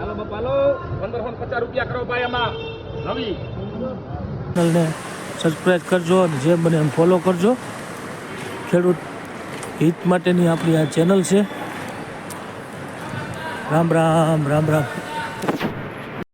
હાલો બાપા, હાલો. પંદરસો પચાસ રૂપિયા કરો ભાઈ આમાં. નવી ચેનલને સબસ્ક્રાઈબ કરજો અને જે બને એમ ફોલો કરજો. ખેડૂત હિત માટેની આપણી આ ચેનલ છે. રામ રામ રામ રામ.